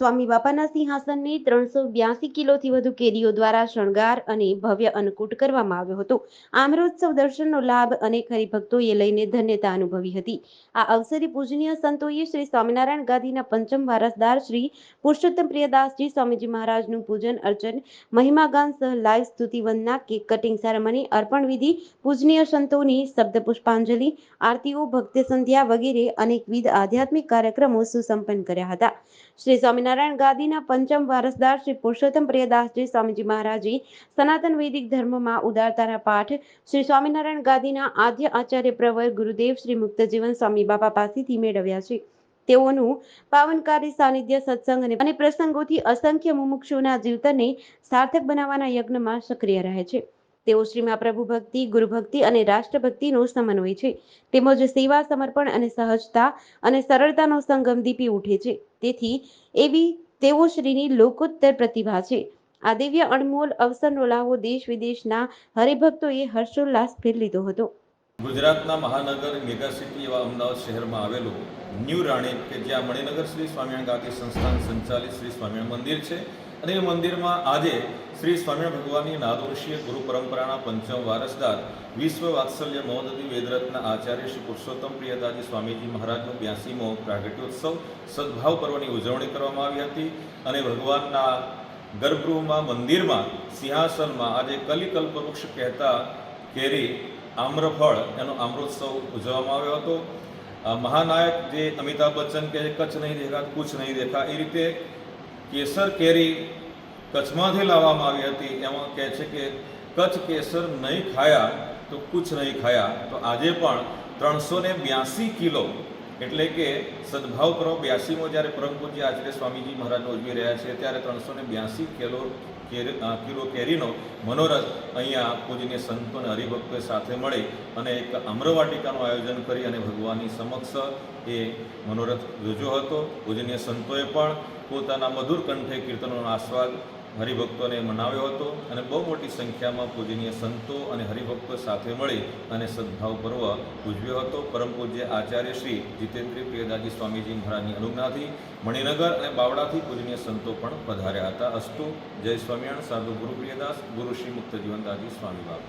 સ્વામી બાપાના સિંહાસનને ત્રણસો બ્યાસી કિલોથી વધુ કેરીઓ દ્વારા શણગાર અને ભવ્ય અન્નકૂટ કરવામાં આવ્યો હતો. આમરોત્સવ દર્શનનો લાભ અનેક હરિભક્તોએ લઈને ધન્યતા અનુભવી હતી. આ અવસરે પૂજનીય સંતોએ શ્રી સ્વામિનારાયણ ગાદીના પંચમ વારસદાર શ્રી પુરુષોત્તમ પ્રિયદાસજી સ્વામીજી મહારાજનું પૂજન અર્ચન, મહિમાગાન સહ લાઈવ સ્તુતિ વંદના કેક કટિંગ સેરેમની, અર્પણ વિધિ, પૂજનીય સંતોની શબ્દ પુષ્પાંજલિ, આરતીઓ, ભક્તિ સંધ્યા વગેરે અનેકવિધ આધ્યાત્મિક કાર્યક્રમો સુસંપન્ન કર્યા હતા. શ્રી સ્વામિનારાયણ ગાદીના પંચમ વારસદાર શ્રી પુરુષોત્તમ પ્રિયદાસજી સ્વામીજી મહારાજે સનાતન વૈદિક ધર્મમાં ઉદારતાના પાઠ શ્રી સ્વામિનારાયણ ગાદીના આદ્ય આચાર્ય પ્રવર ગુરુદેવ શ્રી મુક્તજીવન સ્વામી બાપા પાસેથી મેળવ્યા છે. તેઓનું પાવનકારી સાનિધ્ય સત્સંગ અને પ્રસંગોથી અસંખ્ય મુમુક્ષુના જીવતને સાર્થક બનાવવાના યજ્ઞમાં સક્રિય રહે છે. તેઓ શ્રીમાં પ્રભુ ભક્તિ, ગુરુ ભક્તિ અને રાષ્ટ્રભક્તિનો સમન્વય છે. તેમજ સેવા સમર્પણ અને સહજતા અને સરળતાનો સંગમ દીપી ઉઠે છે. તેથી એવી તેઓ શ્રીની લોકોત્તર પ્રતિભા છે. આ દિવ્ય અણમોલ અવસરનો લાહો દેશ વિદેશના હરિભક્તોએ હર્ષોલ્લાસભેર લીધો હતો. ગુજરાતના મહાનગર મેગા સિટી એવા અમદાવાદ શહેરમાં આવેલું ન્યૂ રાણીપ કે જ્યાં મણિનગર શ્રી સ્વામિનારાયણ ગાંધી સંસ્થાન સંચાલિત શ્રી સ્વામિનારાયણ મંદિર છે. અને એ મંદિરમાં આજે શ્રી સ્વામિનારાયણ ભગવાનની નાદવંશીય ગુરુ પરંપરાના પંચમ વારસદાર વિશ્વ વાત્સલ્ય મહોદધી વેદરત્ન આચાર્ય શ્રી પુરુષોત્તમ પ્રિયદાજી સ્વામીજી મહારાજનો બ્યાસીમો પ્રાગટ્યોત્સવ સદભાવ પર્વની ઉજવણી કરવામાં આવી હતી અને ભગવાનના ગર્ભગૃહમાં, મંદિરમાં, સિંહાસનમાં આજે કલિકલ્પ વૃક્ષ કહેતા કેરી, આમ્રફળ એનો આમ્રોત્સવ ઉજવવામાં આવ્યો હતો. મહાનાયક જે અમિતાભ બચ્ચન કે કચ્છ નહીં દેખા કુછ નહીં દેખા એ રીતે કેસર કેરી કચ્છમાંથી લાવવામાં આવી હતી. એમાં કહે છે કે કચ્છ કેસર નહીં ખાયા તો કુછ નહીં ખાયા. તો આજે પણ ત્રણસો ને બ્યાસી કિલો એટલે કે સદભાવ પર્વ બ્યાસીમો જ્યારે પરમ પૂજ્ય આચાર્ય સ્વામીજી મહારાજનો ઉજવી રહ્યા છે, ત્યારે ત્રણસો ને બ્યાસી કિલો કિલો કેરીનો મનોરથ અહીંયા પૂજનીય સંતો અને હરિભક્તો સાથે મળી અને એક અમ્રવાટિકાનું આયોજન કરી અને ભગવાનની સમક્ષ એ મનોરથ યોજ્યો હતો. પૂજનીય સંતોએ પણ પોતાના મધુર કંઠે કીર્તનોનો આસ્વાદ હરિભક્તોને મનાવ્યો હતો અને બહુ મોટી સંખ્યામાં પૂજનીય સંતો અને હરિભક્તો સાથે મળી અને સદભાવ પર્વ ઉજવ્યો હતો. પરમ પૂજ્ય આચાર્ય શ્રી જીતેન્દ્ર પ્રિયદાજી સ્વામીજી મહારાજની અનુજ્ઞાથી મણિનગર અને બાવડાથી પૂજનીય સંતો પણ પધાર્યા હતા. અસ્તુ, જય સ્વામિયાણ સાધુ ગુરુ પ્રિયદાસ, ગુરુ શ્રી મુક્ત જીવનદાસજી સ્વામી બાપા.